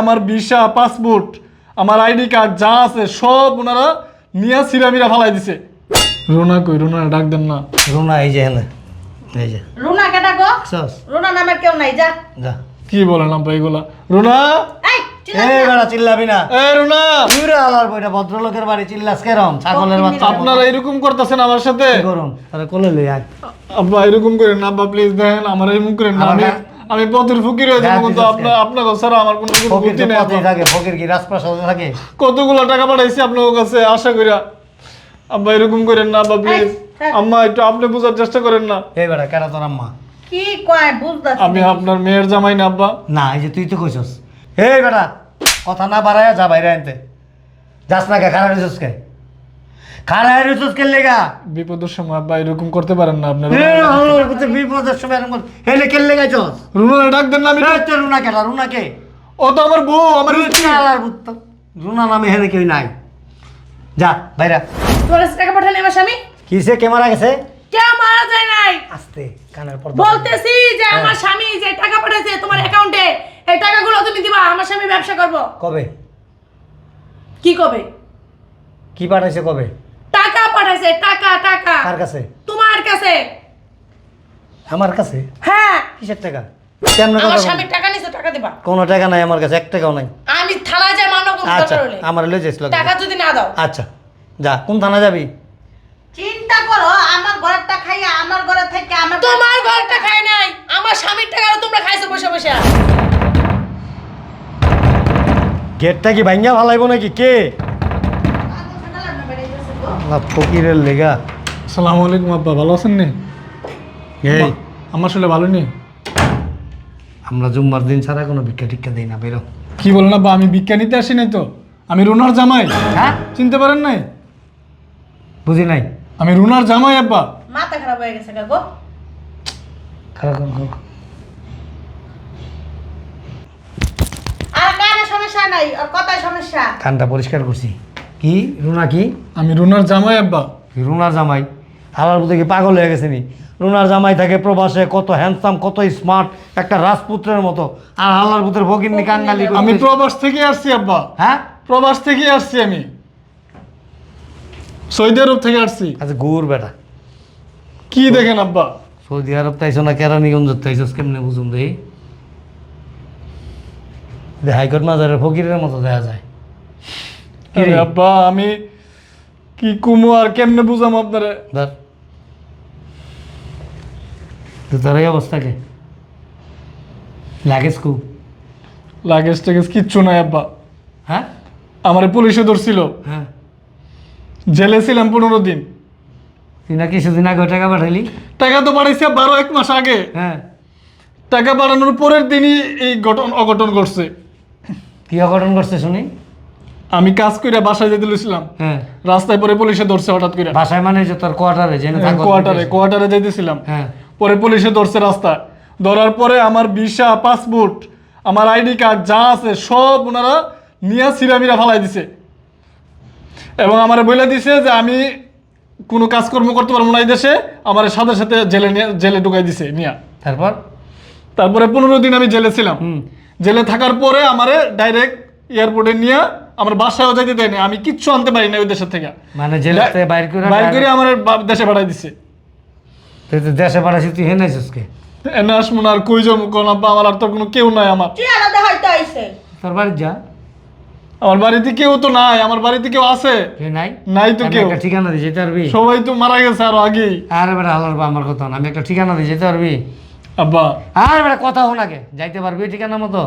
আমার visa passport আমার ID card যা আছে সব ওনারা নিয়ে সিরামিরা ফালাই দিছে। রোনা কই? রোনা ডাক দেন না। রুনা এই যে হেনে এই যে। রুনা কেটা গো? সস। রুনা নামের কেউ নাই যা। যা। কি বলেন আব্বা এগুলা? রোনা? এই চিল্লা এই বেড়া চিল্লাবি না। এ রোনা! তুইরে আলার বইটা ভদ্রলোকের বাড়ি চিল্লাস কেরম? ছাগলের বাচ্চা। আপনারা এরকম করতেছেন আমার সাথে? কি করুম? তাহলে কোলে লই আয়। আব্বা এরকম করেন না আব্বা প্লিজ দেখেন আমার এরকম করেন না আমি আমি পথের ফকির হয়ে যাব হ্যাঁ, কিন্তু। আপনার আপনাকে ছাড়া আমার কোনো কোনো ফকির গতি নেই থাকে ফকির কি রাজপ্রাসাদে থাকে? কতগুলো টাকা পাঠাইছি আপনার কাছে আশা করিয়া আব্বা এরকম করেন না আব্বা প্লিজ আম্মা একটু আপনি বোঝার চেষ্টা করেন না। এই বেড়া কেডা তোর আম্মা? কি কয় বুঝতাছি। আমি আপনার মেয়ের জামাই না আব্বা। না এই যে তুই তো কইছস। এই বেটা কথা না বাড়ায় যা বাইরে আনতে। যাস না কে খারাপ রিসোর্স কে? খারাপ রিসোর্স কে লেগা? বিপদের সময় আব্বা এরকম করতে পারেন না আপনার। প্রতি বিপদের সময় এরকম হেলে কে লেগাইছস? রুনা ডাক দেন না আমি তো। রুনা কেডা রুনা কে ও তো আমার বউ আমার রুনা নামে হেনে কেউ নাই। যা বাইরা। তোমার কাছে টাকা পাঠালে আমার স্বামী? কিসে ক্যামেরা গেছে? কেউ মারা যায় নাই? আস্তে কানের পর্দা বলতেছি যে আমার স্বামী যে টাকা পাঠাইছে তোমার অ্যাকাউন্টে এই টাকাগুলো তুমি দিবা আমার স্বামী ব্যবসা করব। কবে? কি কবে? কি পাঠাইছে কবে? পাঠাইছে টাকা টাকা। কার কাছে? তোমার কাছে। আমার কাছে? হ্যাঁ। কিসের টাকা? কেমন আমার কথা স্বামীর টাকা নিছো টাকা দিবা। কোনো টাকা নাই আমার কাছে এক টাকাও নাই। আমি থানায় যাই মামলা করব আচ্ছা আমার লয়ে যাইছিল টাকা যদি না দাও। আচ্ছা যা কোন থানা যাবি? চিন্তা করো আমার ঘরটা খাইয়া আমার ঘরে থেকে আমার তোমার ঘরটা খাই নাই আমার স্বামীর টাকা তোমরা খাইছো বসে বসে। গেটটা কি ভাঙ্গা ভালাইব নাকি? কে? না ফকিরের লেগা। আসসালামু আলাইকুম আব্বা ভালো আছেন নি? এই। আমার আসলে ভালো নেই আমরা জুম্মার দিন ছাড়া কোনো ভিক্ষা টিক্ষা দিই না বেরো। কি বলেন আব্বা আমি বিজ্ঞানীতে আসি নাই তো? আমি রুনার জামাই। হ্যাঁ? চিনতে পারেন নাই? বুঝি নাই। আমি রুনার জামাই আব্বা। মাথা খারাপ হয়ে গেছে কাকু খারাপ খারাপ, খারাপ। আর কানে সমস্যা নাই আর কথায় সমস্যা। কানটা পরিষ্কার করছি। কি? রুনা কি? আমি রুনার জামাই আব্বা। কি রুনার জামাই? হালার বুঝে কি পাগল হয়ে গেছে নি? রুনার জামাই থাকে প্রবাসে কত হ্যান্ডসাম কত স্মার্ট একটা রাজপুত্রের মতো। আর হালার পুত্রের ভগিনী কাঙ্গালি আমি প্রবাস থেকে আসছি আব্বা। হ্যাঁ? প্রবাস থেকে আসছি আমি। সৌদি আরব থেকে আসছি। আচ্ছা গুর বেটা। কি দেখেন আব্বা? সৌদি আরব তাইছো না কেরানীগঞ্জ তাইছস কেমনে বুঝুন দেই? হাইকোর্ট মাজারের ফকিরের মতো দেখা যায়? আরে আব্বা আমি কি কুমু আর কেমনে বুঝাম আপনারে? ধর। তো তোর এই অবস্থা কে? লাগেজ কু। লাগেজ টাগেজ কিচ্ছু নাই আব্বা। হ্যাঁ? আমার পুলিশে ধরছিল। হ্যাঁ। জেলে ছিলাম পনেরো দিন। তুই না কিছুদিন আগে টাকা পাঠাইলি? টাকা তো পাঠাইছে বারো এক মাস আগে। হ্যাঁ। টাকা পাঠানোর পরের দিনই এই ঘটন অঘটন করছে কি অঘটন করছে শুনি? আমি কাজ করে বাসায় যেতে লইছিলাম। হ্যাঁ। রাস্তায় পরে পুলিশে ধরছে হঠাৎ করে বাসায় মানে যে তোর কোয়ার্টারে জেনে থাকো কোয়ার্টারে কোয়ার্টারে যাইতেছিলাম। হ্যাঁ। পরে পুলিশে ধরছে রাস্তা ধরার পরে আমার ভিসা পাসপোর্ট আমার আইডি কার্ড যা আছে সব ওনারা নিয়ে সিরামিরা ফালাই দিছে। এবং আমার বলে দিছে যে আমি কোনো কাজকর্ম করতে পারব না এই দেশে আমার সাথে সাথে জেলে নিয়ে জেলে ঢুকাই দিছে মিয়া। তারপর? তারপরে পনেরো দিন আমি জেলে ছিলাম। জেলে থাকার পরে আমারে ডাইরেক্ট এয়ারপোর্টে নিয়ে আমার বাসায়ও যাইতে দেয়নি আমি কিচ্ছু আনতে পারি না ওই দেশের থেকে। মানে জেলে থেকে বাইর করে বাইর করে আমার দেশে পাঠাই দিছে। তুই তো দেশে পাঠাইছি তুই হেন আইছিস কে? এনে আসব না আর কই যাব কোন আব্বা আমার আর তো কোনো কেউ নাই আমার। তুই আলাদা হয়তো আইছে। তোর বাড়ি যা। আমার বাড়িতে কেউ তো নাই আমার বাড়িতে কেউ আছে। নাই? নাই তো কেউ। একটা ঠিকানা দিয়ে যেতে পারবি? সবাই তো মারা গেছে আরও আগেই আরে বেটা হালার বা আমার কথা না আমি একটা ঠিকানা দিয়ে যেতে পারবি? আব্বা। আরে বেটা কথা হো যাইতে পারবি ঠিকানা মতো?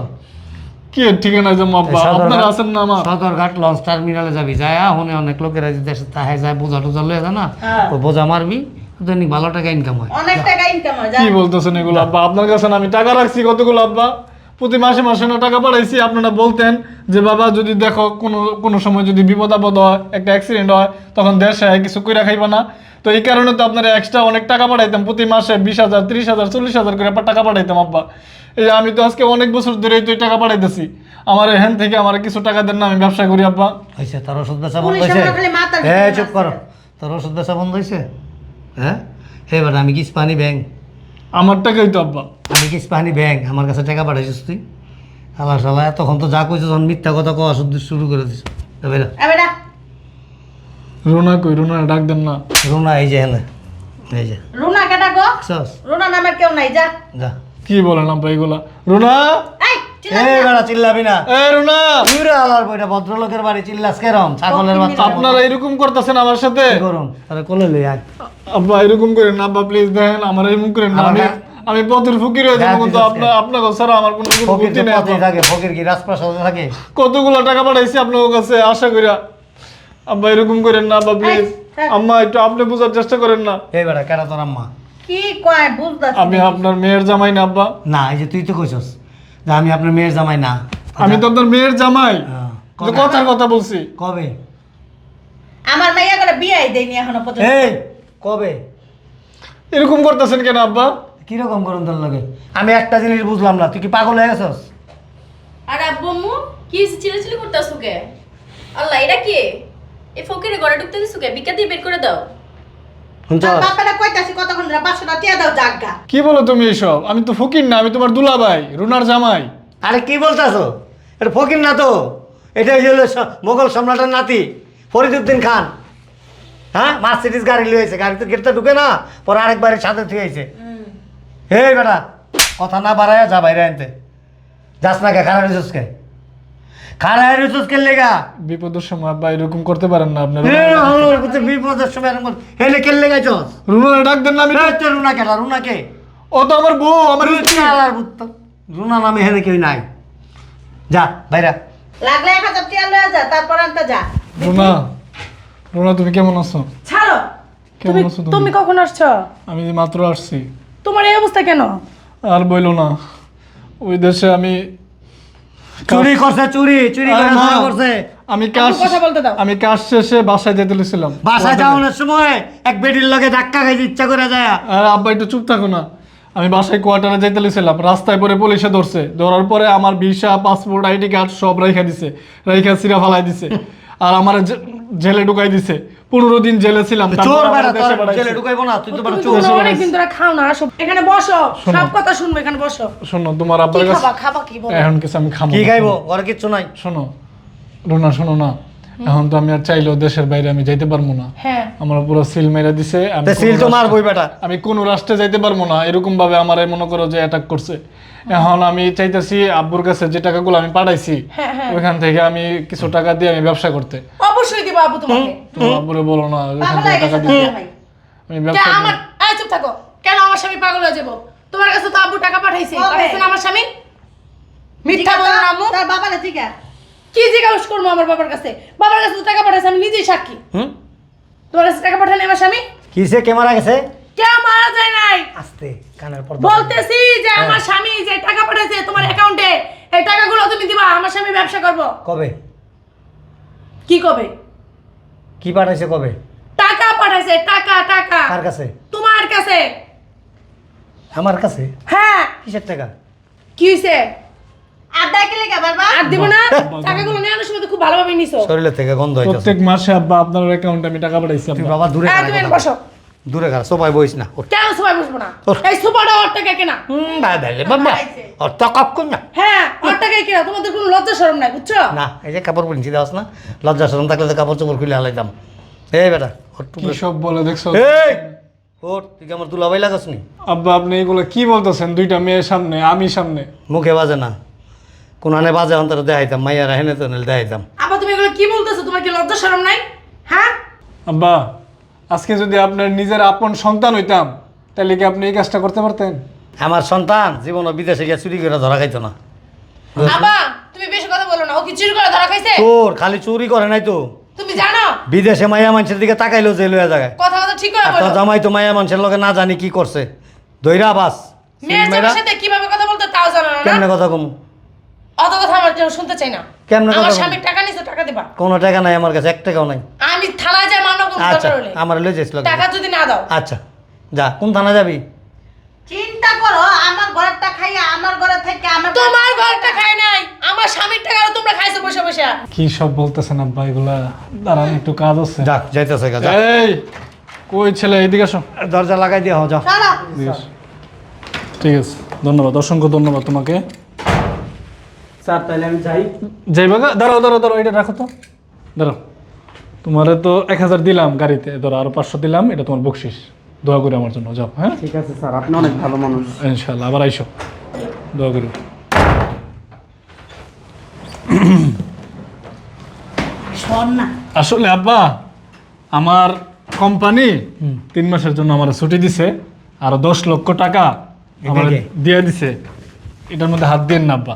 কি ঠিকানা যাব আব্বা আপনারা আছেন না আমার। সদরঘাট লঞ্চ টার্মিনালে যাবি যায় হনে অনেক লোকেরা যে দেশে তাহে যায় বোঝা টোজা লয়ে যায় না? হ্যাঁ। ওই বোঝা মারবি দৈনিক ভালো টাকা ইনকাম হয়। অনেক টাকা ইনকাম হয় কি বলতেছেন এগুলো আব্বা? আপনার কাছে না আমি টাকা রাখছি কতগুলো আব্বা? প্রতি মাসে মাসে না টাকা পাঠাইছি আপনারা বলতেন যে বাবা যদি দেখো কোনো কোনো সময় যদি বিপদ আপদ হয় একটা অ্যাক্সিডেন্ট হয় তখন দেশে কিছু কইরা খাইবা না। তো এই কারণে তো আপনারা এক্সট্রা অনেক টাকা পাঠাইতাম প্রতি মাসে বিশ হাজার ত্রিশ হাজার চল্লিশ হাজার করে টাকা পাঠাইতাম আব্বা। এই যে আমি তো আজকে অনেক বছর ধরে তো টাকা পাঠাইতেছি আমার এখান থেকে আমার কিছু টাকা দেন না আমি ব্যবসা করি আব্বা। হয়েছে তোর ওষুধ বেচা বন্ধ হয়েছে হ্যাঁ চুপ করো। তোর ওষুধ বেচা বন্ধ হয়েছে হ্যাঁ? এবার আমি কি স্পানি ব্যাংক আমার টাকাই তো আব্বা। আমি কি স্পানি ব্যাংক আমার কাছে টাকা পাঠাইছিস তুই? আলা সালা তখন তো যা কইছো তখন মিথ্যা কথা কওয়া শুধু শুরু করে দিস। রোনা বেটা। রুনা কই রোনা ডাক দেন না। রুনা এই যে হ্যাঁ এই যে। রুনা কেটা গো? রোনা নামের কেউ নাই যা। যা। কি বলেন আব্বা এগুলা? রুনা? এই বেড়া চিল্লাবি না। এ রুনা। তুই আলার বইটা ভদ্রলোকের বাড়ি চিল্লাস কেরম? ছাগলের বাচ্চা আপনারা এরকম করতেছেন আমার সাথে? কি করুম? কোলে লই আয়। আব্বা এরকম করেন না আব্বা প্লিজ দেখেন আমার এরকম করেন না। আমি আমাকে- আমি পথের ফকির হয়ে যাব কিন্তু আপনার আপনার ছাড়া আমার কোনো কোনো বুদ্ধি নেই থাকে ফকির কি রাজপ্রাসাদে থাকে? কতগুলো টাকা পাঠাইছি আপনার কাছে আশা করিয়া আব্বা এরকম করেন না আব্বা প্লিজ আম্মা একটু আপনি বোঝার চেষ্টা করেন না। এই বেড়া কেডা তোর আম্মা? কি কয় বুঝতাছি আমি আপনার মেয়ের জামাই না আব্বা। না এই যে তুই তো কইছস। যে আমি আপনার মেয়ের জামাই না। আমি তো আপনার মেয়ের জামাই। কথার কথা বলছি। কবে? আমার মেয়ে করে বিয়ে দেয়নি এখনও পর্যন্ত। এই কবে? এরকম করতেছেন কেন আব্বা? কীরকম করুন তোর লগে? আমি একটা জিনিস বুঝলাম না তুই কি পাগল হয়ে গেছস? আর আব্বু কি চিলাচিলি করতেছো কে আল্লাহ এটা কে? এই ফকিরে ঘরে ঢুকতে দিছো কে? বিকা দিয়ে বের করে দাও। কি বলো তুমি এসব? আমি তো ফকির না আমি তোমার দুলাভাই রুনার জামাই। আরে কি বলতেছো? এটা ফকির না তো? এটা হলো স- মোগল সম্রাটের নাতি ফরিদুদ্দিন খান। হ্যাঁ? মার্সিডিস গাড়ি লিয়েছে গাড়ি তো গেটটা ঢুকে না পরে আরেকবারের সাথে থুয়েছে এই বেটা কথা না বাড়ায় যা বাইরে আনতে। যাস না কে খারাপ কে? খারাপ রিসোর্স কে লেগা? বিপদের সময় আব্বা এরকম করতে পারেন না আপনার। প্রতি বিপদের সময় এরকম হেলে কে লেগাইছস? রুনার ডাক দেন না আমি রুনা কেটা রুনা কে ও তো আমার বউ আমার। রুনা নামে হেনে কেউ নাই। যা বাইরা। লাগলে এক হাজার টিয়া লয়ে যা তারপর আনতে যা। রুনা রুনা তুমি কেমন আছো? ছাড়ো। কেমন তুমি আছো? তুমি? কখন আসছো? আমি মাত্র আসছি। তোমার এই অবস্থা কেন? আর বইলো না। ওই দেশে আমি চুরি করছে চুরি চুরি করে ধরা করছে। আমি কাজ কথা বলতে দাও। আমি কাজ শেষে বাসায় যেতে লেছিলাম বাসায় যাওয়ার সময় এক বেডির লগে ধাক্কা খাইতে ইচ্ছা করে যায়। আর আব্বা একটু চুপ থাকো না। আমি বাসায় কোয়ার্টারে যেতে লেছিলাম রাস্তায় পরে পুলিশে ধরছে। ধরার পরে আমার ভিসা পাসপোর্ট আইডি কার্ড সব রাইখা দিছে। রাইখা সিরা ফালাই দিছে। আর আমার জেলে ঢুকাই দিছে। পনেরো দিন জেলে ছিলাম চোর বেড়া তোর জেলে ঢুকাইবো না তুই তো বড় তুমি চোর। তো অনেকদিন ধরে খাও না আসো। এখানে বসো। সব কথা শুনবে এখানে বসো। শোনো তোমার আব্বার কাছে খাবা খাবা কি বলো? এখন কিছু আমি খাব কি। খাইবো? ওর কিচ্ছু নাই। শোনো রোনা শোনো না। এখন তো আমি আর চাইলেও দেশের বাইরে আমি যাইতে পারব না। হ্যাঁ। আমার পুরো সিল মেরা দিছে আমি সিল তো মারবই বেটা। আমি কোন রাষ্ট্রে যাইতে পারব না এরকম ভাবে আমার মনে করো যে অ্যাটাক করছে। এখন আমি চাইতেছি আব্বুর কাছে যে টাকাগুলো আমি পাঠাইছি হ্যাঁ, হ্যাঁ। ওইখান থেকে আমি কিছু টাকা দিয়ে আমি ব্যবসা করতে। অবশ্যই দিব আবু তোমাকে। তুমি আব্বুরে বলো না ওইখান থেকে টাকা দিতে। আমি ব্যবসা আমার এই চুপ থাকো। কেন আমার স্বামী পাগল হয়ে যাব? তোমার কাছে তো আব্বু টাকা পাঠাইছে। আমার স্বামী? মিথ্যা বলো না আম্মু। তার বাবা না জিগা কি জিজ্ঞাসা করব আমার বাবার কাছে? বাবার কাছে তো টাকা পাঠাইছে আমি নিজেই সাক্ষী। হুম? তোমার কাছে টাকা পাঠানি আমার স্বামী? কিসে? কে মারা গেছে? কে মারা যায় নাই? আস্তে কানের পর বলতেছি যে আমার স্বামী যে টাকা পাঠাইছে তোমার অ্যাকাউন্টে এই টাকাগুলো তুমি দিবা আমার স্বামী ব্যবসা করব। কবে? কি কবে? কি পাঠাইছে কবে? টাকা পাঠাইছে টাকা টাকা। কার কাছে? তোমার কাছে। আমার কাছে? হ্যাঁ। কিসের টাকা? কি হইছে? আর দিব না। টাকাগুলো নেওয়ার সময় তো খুব ভালোভাবে নিছো। শরীরের থেকে গন্ধ হইতেছে। প্রত্যেক মাসে আব্বা আপনার অ্যাকাউন্টে আমি টাকা পাঠাইছি তুই বাবা দূরে হ্যাঁ তুমি বসো। দূরে খারাপ সবাই বইস না। কেন সবাই বসবো না? এই সুপারটা ওর টাকা কেনা? হুম, ভাই ভাইলে বাবা। ওর তো কখন না? হ্যাঁ ওর টাকাই কেনা তোমাদের কোনো লজ্জা শরম নাই বুঝছ? না এই যে কাপড় পরিছি না? লজ্জা শরম থাকলে তো কাপড় চোপড় খুলে হালাইতাম এই বেটা ওর টুকরো সব বলে দেখছ? এই ওর তুই আমার দুলাভাই লাগাস নি? আব্বা আপনি এগুলো কি বলতেছেন? দুইটা মেয়ের সামনে আমি সামনে। মুখে বাজে না। কোন আনে বাজে অন্তর দেখাইতাম মাইয়ারা হেনে তো নিলে দেখাইতাম। আবার তুমি এগুলো কি বলতেছো? তোমার কি লজ্জা শরম নাই? হ্যাঁ? আব্বা আজকে যদি আপনার নিজের আপন সন্তান হইতাম তাহলে কি আপনি এই কাজটা করতে পারতেন? আমার সন্তান জীবনও বিদেশে গিয়ে চুরি করে ধরা খাইতো না। আবা তুমি বেশি কথা বলো না। ও কি চুরি করে ধরা খাইছে? চোর খালি চুরি করে নাই তো। তুমি জানো? বিদেশে মাইয়া মানুষের দিকে তাকাইলেও জেল হয়ে যায়। কথা কথা ঠিক করে বলো। তোর জামাই তো মাইয়া মানুষের লগে না জানি কি করছে। দইরা বাস। মেয়ের সাথে কীভাবে কথা বলতে তাও জানো না। কেমনে কথা কম? অত কথা আমার কেউ শুনতে চাই না। কেমনে আমার? স্বামীর টাকা নিছো টাকা দিবা। কোনো টাকা নাই আমার কাছে এক টাকাও নাই। আমি থানায় যাই মামলা করব আচ্ছা আমার লয়ে যাইস লগে। টাকা যদি না দাও। আচ্ছা যা কোন থানা যাবি? চিন্তা করো আমার ঘরটা খাইয়া আমার ঘরে থেকে আমার তোমার ঘরটা খাই নাই। আমার স্বামীর টাকা তোমরা খাইছো বসে বসে। কি সব বলতেছেন আব্বা এগুলা? দাঁড়ান একটু কাজ আছে। যা যাইতেছে গা, যা এই কই ছেলে এইদিকে আসো। দরজা লাগাই দিয়া হও যা চলো। ঠিক আছে ধন্যবাদ অসংখ্য ধন্যবাদ তোমাকে। স্যার তাহলে আমি যাই। যাইবা গা দাঁড়াও দাঁড়াও দাঁড়াও এটা রাখো তো। দাঁড়াও। তোমারে তো এক হাজার দিলাম গাড়িতে ধরো আরও পাঁচশো দিলাম এটা তোমার বকশিস। দোয়া করে আমার জন্য যাও হ্যাঁ? ঠিক আছে স্যার আপনি অনেক ভালো মানুষ। ইনশাল্লাহ আবার আইসো। দোয়া করি। আসলে আব্বা আমার কোম্পানি তিন মাসের জন্য আমার ছুটি দিছে আর দশ লক্ষ টাকা আমার দিয়ে দিছে। এটার মধ্যে হাত দিয়ে না আব্বা।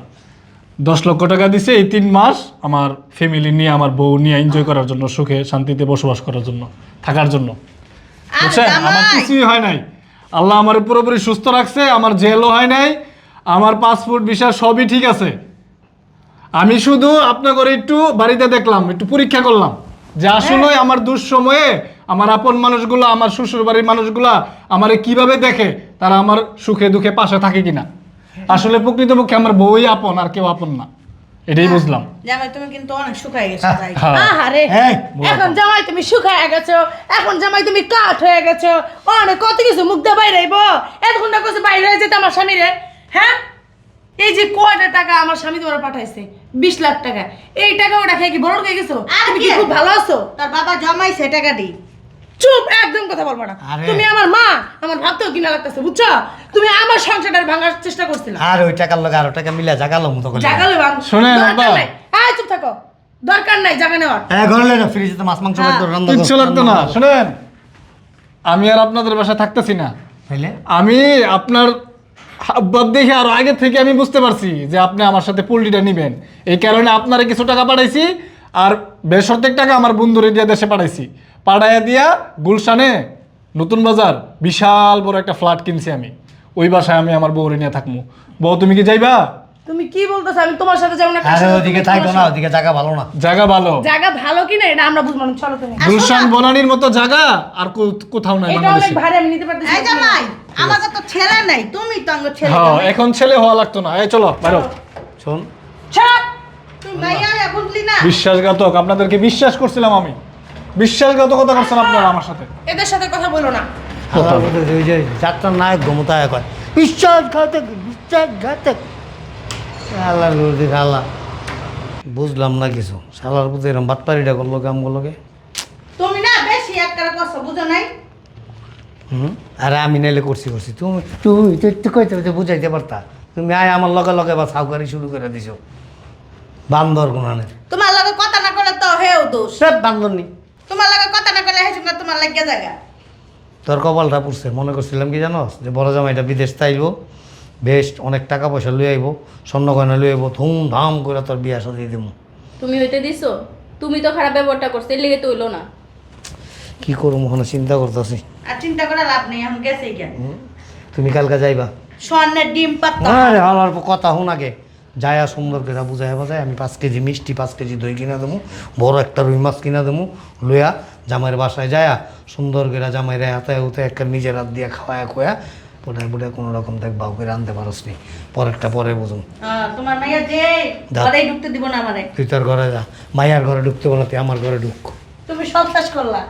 দশ লক্ষ টাকা দিছে এই তিন মাস আমার ফ্যামিলি নিয়ে আমার বউ নিয়ে এনজয় করার জন্য সুখে শান্তিতে বসবাস করার জন্য থাকার জন্য। বুঝছেন? আমার কিছুই হয় নাই। আল্লাহ আমার পুরোপুরি সুস্থ রাখছে আমার জেলও হয় নাই আমার পাসপোর্ট ভিসা সবই ঠিক আছে। আমি শুধু আপনাকে একটু বাড়িতে দেখলাম একটু পরীক্ষা করলাম। যে আসলে আমার দুঃসময়ে আমার আপন মানুষগুলো আমার শ্বশুর বাড়ির মানুষগুলা আমারে কীভাবে দেখে তারা আমার সুখে দুঃখে পাশে থাকে কিনা। আসলে প্রকৃতপক্ষে আমার বউই আপন আর কেউ আপন না। এটাই বুঝলাম। জামাই তুমি কিন্তু অনেক শুকাই গেছো তাই হ্যাঁ। আহারে এই, এখন জামাই তুমি শুকায় গেছো এখন জামাই তুমি কাঠ হয়ে গেছো। অনেক কত কিছু মুখ দিয়ে বাইরে আইবো? এতক্ষণ না কইছে বাইরে হয়ে যেতে আমার স্বামী রে হ্যাঁ? এই যে কয়টা টাকা আমার স্বামী তোমার পাঠাইছে? বিশ লাখ টাকা। এই টাকা ওটা খেয়ে কি বড় হয়ে গেছো? তুমি কি? কি? খুব ভালো আছো? তার বাবা জমাইছে টাকা দি চুপ একদম কথা বলব না। তুমি আমার মা আমার ভাবতেও কিনা লাগতেছে বুঝছ? তুমি আমার সংসারটা ভাঙার চেষ্টা করছিলে। আর ওই টাকার লগে আরও টাকা মিলা জাগালো মতো করে। জাগালে ভাঙ শোনেন, দরকার আব্বা। এই চুপ থাকো। দরকার নাই জাগা নেওয়ার। হ্যাঁ ঘরে লেন ফ্রিজে তো মাছ মাংস হ্যাঁ। রান্না কিচ্ছু লাগতো না। শুনেন আমি আর আপনাদের বাসায় থাকতেছি না। তাইলে? আমি আপনার হাবভাব দেখে আর আগে থেকে আমি বুঝতে পারছি যে আপনি আমার সাথে পোল্ট্রিটা নেবেন। এই কারণে আপনারা কিছু টাকা পাঠাইছি আর বেশ টাকা আমার বন্ধুরে দিয়ে দেশে পাঠাইছি। পাঠাইয়া দিয়া গুলশানে নতুন বাজার বিশাল বড় একটা ফ্ল্যাট কিনছি আমি। ওই বাসায় আমি আমার বউরে নিয়ে থাকব বউ তুমি কি যাইবা? তুমি কি বলতেছো? আমি তোমার সাথে একটা আরে ওদিকে থাকো না ওদিকে জায়গা ভালো না। জায়গা ভালো? জায়গা ভালো কি না? এটা আমরা বুঝব না চলো তুমি। গুলশান বনানির মতো জায়গা আর কো- কোথাও নাই এটা অনেক ভারী আমি নিতে পারতেছি এই না। জামাই আমাকে তো ছেলে নাই তুমি তো আঙ্গ ছেলে হ্যাঁ এখন ছেলে হওয়া লাগতো না। এই চলো বাইরো শোন। ছাড়। মাইয়া বুঝলি না। বিশ্বাসঘাতক আপনাদেরকে বিশ্বাস করছিলাম আমি। বিশ্বাসঘাতকতা করছেন আপনারা আমার সাথে। এদের সাথে কথা বলো না। আল্লাহর মধ্যে ওই যে যাত্রার নায়ক ঘুমতায় কয় বিশ্বাসঘাতক বিশ্বাসঘাতক। আল্লাহর গুরুদি আল্লাহ। বুঝলাম না কিছু। শালার প্রতি এরকম করল তুমি না বেশি একটা কথা বুঝো নাই? হুম? আরে আমি নাইলে করছি করছি। তুমি তুই তো একটু কইতে বুঝাইতে পারতা। তুমি আয় আমার লগে লগে বা সাউকারি শুরু করে দিছো। বান্দর গুণানের তোমার লগে কথা না করলে তো হেও দোষ। সব বান্দর নি তোমার লগে কথা না করলে না তোমার লাগে জায়গা। তোর কপালটা পড়ছে মনে করছিলাম কি জানো যে বড় জামাইটা বিদেশ তাইব বেস্ট অনেক টাকা পয়সা লই আইব স্বর্ণ গয়না লই আইব ধুমধাম করে তোর বিয়া সাজিয়ে দিব তুমি হইতে দিছো? তুমি তো খারাপ ব্যবহারটা করছ এর লেগে তো হইল না। কি করব মনে চিন্তা করতেছি। আর চিন্তা করে লাভ নেই এখন গেছে কেন? তুমি কালকে যাইবা। স্বর্ণের ডিম পাত্তা। আরে আমার কথা শুন আগে। যায়া সুন্দর করে বুঝাই বাজায় আমি পাঁচ কেজি মিষ্টি পাঁচ কেজি দই কিনা দেবো বড় একটা রুই মাছ কিনা দেবো লইয়া জামাইয়ের বাসায় যায়া সুন্দর করে জামাইরে হাতে উতে একটা নিজের হাত দিয়ে খাওয়ায় খোয়া পোটায় পোটায় কোনো রকম দেখ বাউ করে আনতে পারস নি। পরেরটা পরে বুঝুন তোমার মাইয়া যে দাও। ঢুকতে দিব না আমারে। তুই তোর ঘরে যা। মাইয়ার ঘরে ঢুকতে বলো তুই আমার ঘরে ঢুক। তুমি সব শেষ করলা।